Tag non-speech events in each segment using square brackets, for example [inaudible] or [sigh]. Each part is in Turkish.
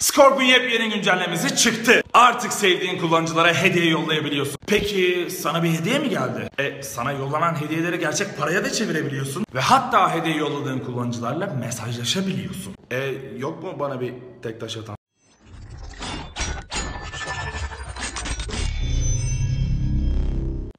Scorpion yepyeni güncellemesi çıktı. Artık sevdiğin kullanıcılara hediye yollayabiliyorsun. Peki sana bir hediye mi geldi? E sana yollanan hediyeleri gerçek paraya da çevirebiliyorsun. Ve hatta hediye yolladığın kullanıcılarla mesajlaşabiliyorsun. E yok mu bana bir tek taş atan?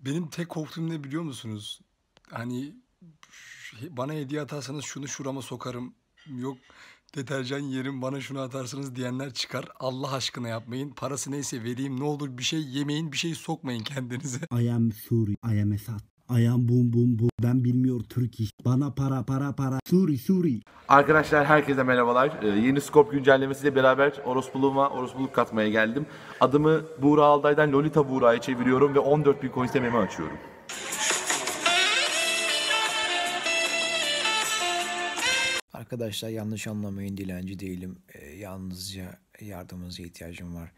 Benim tek korktuğum ne biliyor musunuz? Hani bana hediye atarsanız şunu şurama sokarım. Yok deterjan yerim bana şunu atarsınız diyenler çıkar. Allah aşkına yapmayın. Parası neyse vereyim ne olur bir şey yemeyin bir şey sokmayın kendinize. [laughs] I am Suri. I am Esat. I am boom boom boom. Ben bilmiyor Türk iş. Bana para para para. Suri Suri. Arkadaşlar herkese merhabalar. Ee, yeni Scorp güncellemesiyle beraber orospuluğuma orospuluk katmaya geldim. Adımı Buğra Alday'dan Lolita Buğra'ya çeviriyorum ve 14 bin coin istememi açıyorum. Arkadaşlar yanlış anlamayın dilenci değilim. Ee, yalnızca yardımınıza ihtiyacım var.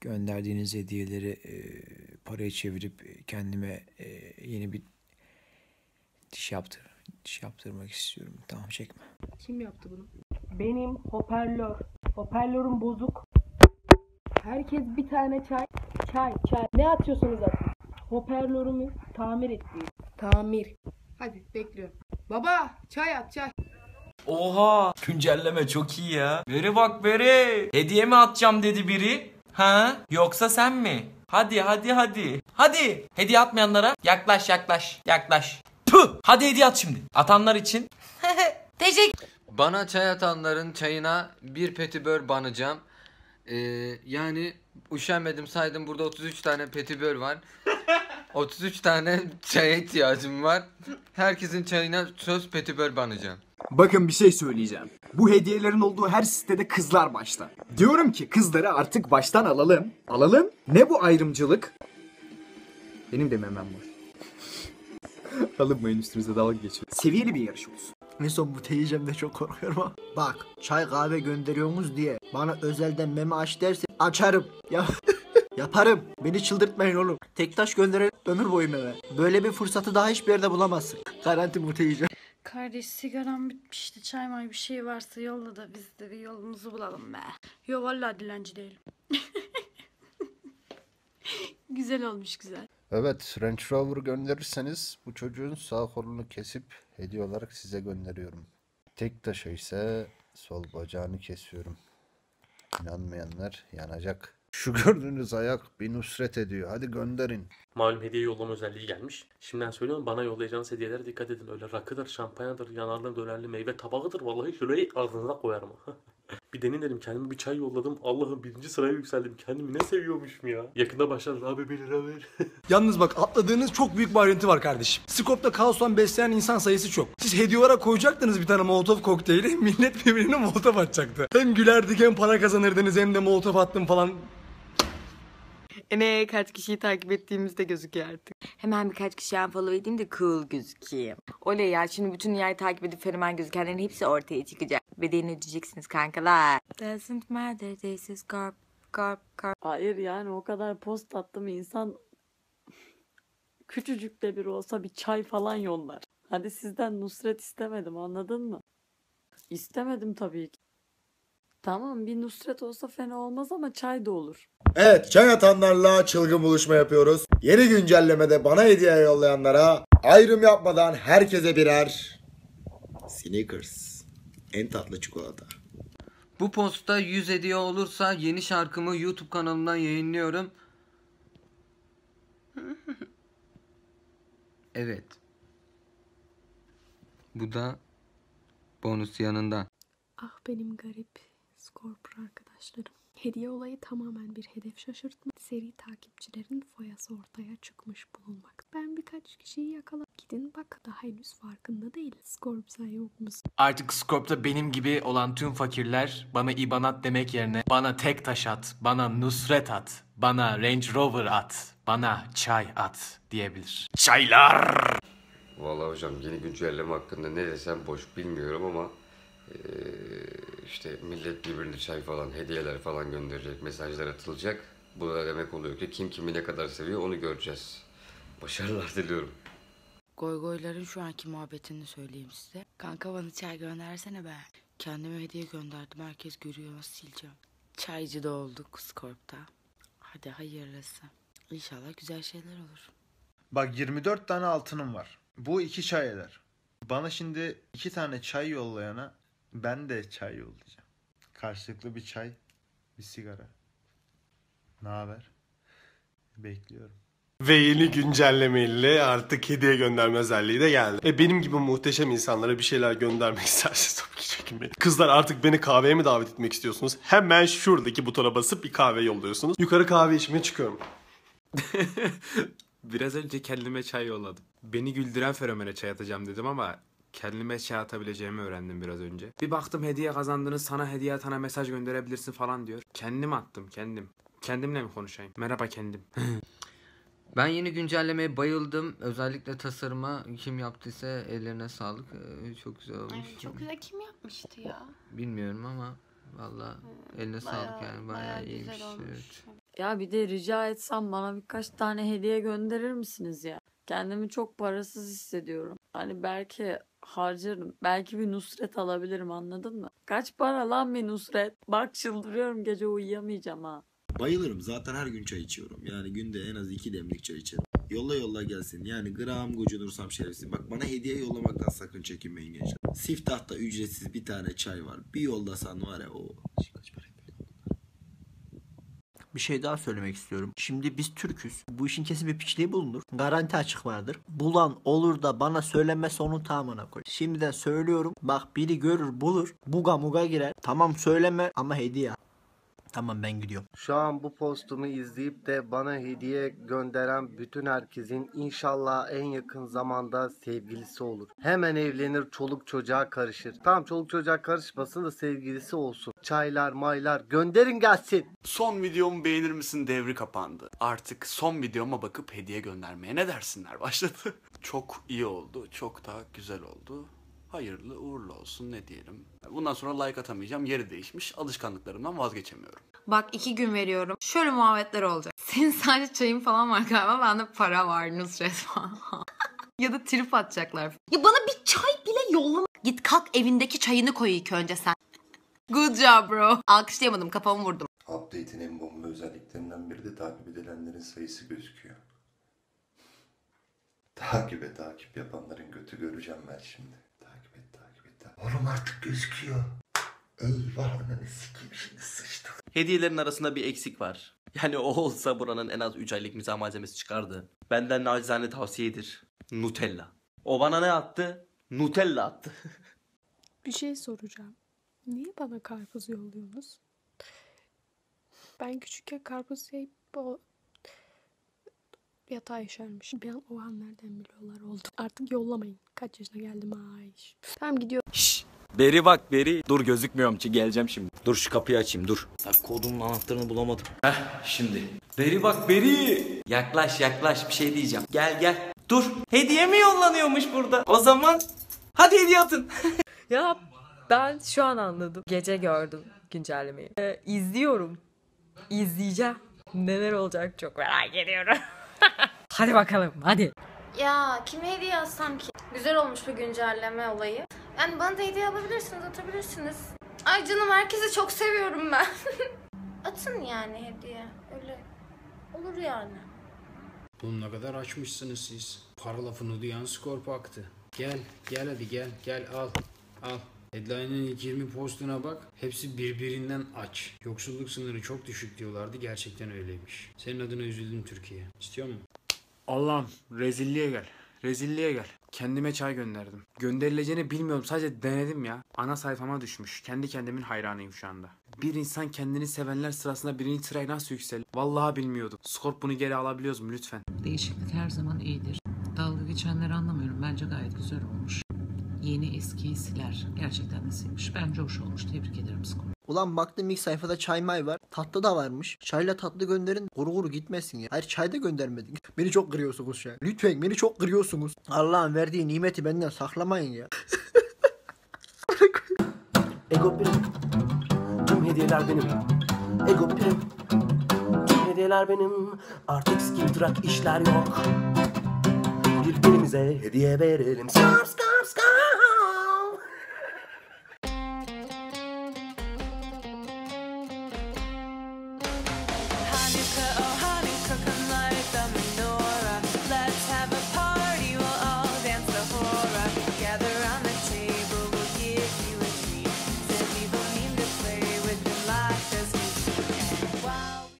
Gönderdiğiniz hediyeleri e, paraya çevirip kendime e, yeni bir diş yaptır diş yaptırmak istiyorum. Tamam çekme. Kim yaptı bunu? Benim hoparlör. Hoparlörüm bozuk. Herkes bir tane çay. Çay, çay. Ne atıyorsunuz atın? Hoparlörümü tamir ettiğim. Tamir. Hadi bekliyorum. Baba çay at çay. Oha güncelleme çok iyi ya. Veri bak veri. Hediye mi atacağım dedi biri. Ha? Yoksa sen mi? Hadi hadi hadi. Hadi. Hediye atmayanlara yaklaş yaklaş yaklaş. Tüh. Hadi hediye at şimdi. Atanlar için. [laughs] Teşekkür. Bana çay atanların çayına bir petibör banacağım. Ee, yani üşenmedim saydım burada 33 tane petibör var. [laughs] 33 tane çaya ihtiyacım var. Herkesin çayına söz petibör banacağım. Bakın bir şey söyleyeceğim. Bu hediyelerin olduğu her sitede kızlar başta. Diyorum ki kızları artık baştan alalım. Alalım. Ne bu ayrımcılık? Benim de memem var. [laughs] Alınmayın üstünüze dalga geçin. Seviyeli bir yarış olsun. En son bu teyzemde çok korkuyorum ha. Bak çay kahve gönderiyorsunuz diye bana özelden meme aç derse açarım. Ya [laughs] yaparım. Beni çıldırtmayın oğlum. Tek taş gönderen ömür boyu meme. Böyle bir fırsatı daha hiçbir yerde bulamazsın. Garanti bu teyzem. Kardeş sigaram bitmişti. Çay may bir şey varsa yolla da biz de bir yolumuzu bulalım be. Yo vallahi dilenci değilim. [laughs] güzel olmuş güzel. Evet, Range Rover gönderirseniz bu çocuğun sağ kolunu kesip hediye olarak size gönderiyorum. Tek taşa ise sol bacağını kesiyorum. İnanmayanlar yanacak. Şu gördüğünüz ayak bir nusret ediyor. Hadi gönderin. Malum hediye yollama özelliği gelmiş. Şimdiden söylüyorum bana yollayacağınız hediyelere dikkat edin. Öyle rakıdır, şampanyadır, yanarlı dönerli meyve tabağıdır. Vallahi şurayı ağzınıza koyarım. [laughs] bir deneyin dedim. Kendime bir çay yolladım. Allah'ım birinci sıraya yükseldim. Kendimi ne seviyormuşum ya. Yakında başlar. Abi bir lira ver. [laughs] Yalnız bak atladığınız çok büyük bir ayrıntı var kardeşim. Skop'ta kaostan besleyen insan sayısı çok. Siz hediye olarak koyacaktınız bir tane molotov kokteyli. [laughs] Millet birbirine molotov atacaktı. Hem gülerdik hem para kazanırdınız hem de molotov attım falan. Ne kaç kişiyi takip ettiğimizde gözüküyor artık. Hemen birkaç kişi unfollow edeyim de cool gözükeyim. Oley ya şimdi bütün dünyayı takip edip fenomen gözükenlerin hepsi ortaya çıkacak. Bedelini ödeyeceksiniz kankalar. Doesn't matter this is carp carp carp. Hayır yani o kadar post attım insan küçücük de bir olsa bir çay falan yollar. Hadi sizden Nusret istemedim anladın mı? İstemedim tabii ki. Tamam bir Nusret olsa fena olmaz ama çay da olur. Evet çay atanlarla çılgın buluşma yapıyoruz. Yeni güncellemede bana hediye yollayanlara ayrım yapmadan herkese birer Snickers. En tatlı çikolata. Bu postta 100 hediye olursa yeni şarkımı YouTube kanalımdan yayınlıyorum. [laughs] Evet. Bu da bonus yanında. Ah benim garip Scorpio arkadaşlarım. Hediye olayı tamamen bir hedef şaşırtma. Seri takipçilerin foyası ortaya çıkmış bulunmak. Ben birkaç kişiyi yakaladım. Gidin bak daha henüz farkında değil. Scorp sen yok musun? Artık Scorp'ta benim gibi olan tüm fakirler bana IBAN at demek yerine bana tek taş at, bana Nusret at, bana Range Rover at, bana çay at diyebilir. Çaylar! Vallahi hocam yeni güncelleme hakkında ne desem boş bilmiyorum ama eee, işte millet birbirine çay falan hediyeler falan gönderecek mesajlar atılacak. Bu da demek oluyor ki kim kimi ne kadar seviyor onu göreceğiz. Başarılar [laughs] diliyorum. Goygoyların şu anki muhabbetini söyleyeyim size. Kanka bana çay göndersene be. Kendime hediye gönderdim. Herkes görüyor nasıl sileceğim. Çaycı da olduk Skorp'ta. Hadi hayırlısı. İnşallah güzel şeyler olur. Bak 24 tane altınım var. Bu iki çay eder. Bana şimdi iki tane çay yollayana ben de çay yollayacağım. Karşılıklı bir çay, bir sigara. Ne haber? Bekliyorum. Ve yeni güncelleme ile artık hediye gönderme özelliği de geldi. Ve benim gibi muhteşem insanlara bir şeyler göndermek [laughs] isterseniz tabii ki çekinmeyin. Kızlar artık beni kahveye mi davet etmek istiyorsunuz? Hemen şuradaki butona basıp bir kahve yolluyorsunuz. Yukarı kahve içmeye çıkıyorum. [laughs] Biraz önce kendime çay yolladım. Beni güldüren fenomene çay atacağım dedim ama kendime çay atabileceğimi öğrendim biraz önce. Bir baktım hediye kazandınız sana hediye atana mesaj gönderebilirsin falan diyor. Kendim attım kendim. Kendimle mi konuşayım? Merhaba kendim. [laughs] Ben yeni güncellemeye bayıldım. Özellikle tasarıma kim yaptıysa ellerine sağlık. Ee, çok güzel olmuş. Ay, çok güzel kim yapmıştı ya? Bilmiyorum ama valla eline sağlık yani bayağı, bayağı iyiymiş. güzel olmuş. Evet. Ya bir de rica etsem bana birkaç tane hediye gönderir misiniz ya? Kendimi çok parasız hissediyorum. Hani belki harcarım. Belki bir Nusret alabilirim anladın mı? Kaç para lan bir Nusret? Bak çıldırıyorum gece uyuyamayacağım ha. Bayılırım. Zaten her gün çay içiyorum. Yani günde en az iki demlik çay içerim. Yolla yolla gelsin. Yani gram gocunursam şerefsiz. Bak bana hediye yollamaktan sakın çekinmeyin gençler. Siftah'ta ücretsiz bir tane çay var. Bir yollasan var ya o. Bir şey daha söylemek istiyorum. Şimdi biz Türküz. Bu işin kesin bir piçliği bulunur. Garanti açık vardır. Bulan olur da bana söylemezse onun tamamına koy. Şimdiden söylüyorum. Bak biri görür bulur. Buga muga girer. Tamam söyleme ama hediye. Tamam ben gidiyorum. Şu an bu postumu izleyip de bana hediye gönderen bütün herkesin inşallah en yakın zamanda sevgilisi olur. Hemen evlenir, çoluk çocuğa karışır. Tamam çoluk çocuğa karışmasın da sevgilisi olsun. Çaylar, maylar gönderin gelsin. Son videomu beğenir misin devri kapandı. Artık son videoma bakıp hediye göndermeye ne dersinler başladı. [laughs] Çok iyi oldu, çok da güzel oldu. Hayırlı uğurlu olsun ne diyelim. Bundan sonra like atamayacağım yeri değişmiş alışkanlıklarımdan vazgeçemiyorum. Bak iki gün veriyorum. Şöyle muhabbetler olacak. [laughs] Senin sadece çayın falan var galiba. Bende para var Nusret falan. [laughs] ya da trip atacaklar. Ya bana bir çay bile yollama. Git kalk evindeki çayını koy ilk önce sen. [laughs] Good job bro. Alkışlayamadım kafamı vurdum. Update'in en bomba özelliklerinden biri de takip edilenlerin sayısı gözüküyor. Takibe takip yapanların götü göreceğim ben şimdi. Takip et takip et. Oğlum artık gözüküyor. Eyvah ananı sikeyim şimdi sıçtım. Hediyelerin arasında bir eksik var. Yani o olsa buranın en az 3 aylık mizah malzemesi çıkardı. Benden nacizane tavsiyedir. Nutella. O bana ne attı? Nutella attı. [laughs] Bir şey soracağım. Niye bana karpuz yolluyorsunuz? Ben küçükken karpuz yiyip o yatağa işermiş. Bir an o an nereden biliyorlar oldu. Artık yollamayın. Kaç yaşına geldim ay. Tamam gidiyorum. Beri bak beri. Dur gözükmüyorum ki geleceğim şimdi. Dur şu kapıyı açayım dur. Bak kodumun anahtarını bulamadım. Heh şimdi. Beri bak beri. Yaklaş yaklaş bir şey diyeceğim. Gel gel. Dur. Hediye mi yollanıyormuş burada? O zaman hadi hediye atın. [laughs] Ya ben şu an anladım. Gece gördüm güncellemeyi. Ee, izliyorum. İzleyeceğim. Neler olacak çok merak ediyorum. [laughs] hadi bakalım hadi. Ya kime hediye alsam ki? Güzel olmuş bu güncelleme olayı. Yani bana da hediye alabilirsiniz, atabilirsiniz. Ay canım herkesi çok seviyorum ben. [laughs] Atın yani hediye. Öyle olur yani. Bunu ne kadar açmışsınız siz. Para lafını duyan skor aktı. Gel, gel hadi gel, gel al, al. Headline'ın ilk 20 postuna bak. Hepsi birbirinden aç. Yoksulluk sınırı çok düşük diyorlardı. Gerçekten öyleymiş. Senin adına üzüldüm Türkiye. İstiyor musun? Allah'ım rezilliğe gel. Rezilliğe gel. Kendime çay gönderdim. Gönderileceğini bilmiyorum sadece denedim ya. Ana sayfama düşmüş. Kendi kendimin hayranıyım şu anda. Bir insan kendini sevenler sırasında birinci sıraya nasıl yükselir? Vallahi bilmiyordum. Skorp bunu geri alabiliyoruz mu lütfen? Değişiklik her zaman iyidir. Dalga geçenleri anlamıyorum. Bence gayet güzel olmuş. Yeni eskiyi siler. Gerçekten de silmiş. Bence hoş olmuş. Tebrik ederim Skor. Ulan baktım ilk sayfada çay may var. Tatlı da varmış. Çayla tatlı gönderin. Kuru kuru gitmesin ya. Hayır çay da göndermedin. [laughs] Beni çok kırıyorsunuz şu an. Lütfen beni çok kırıyorsunuz. Allah'ın verdiği nimeti benden saklamayın ya. [laughs] Ego prim. Tüm hediyeler benim. Ego prim. Tüm hediyeler benim. Artık skin track işler yok. Birbirimize hediye verelim. Skar skar skar.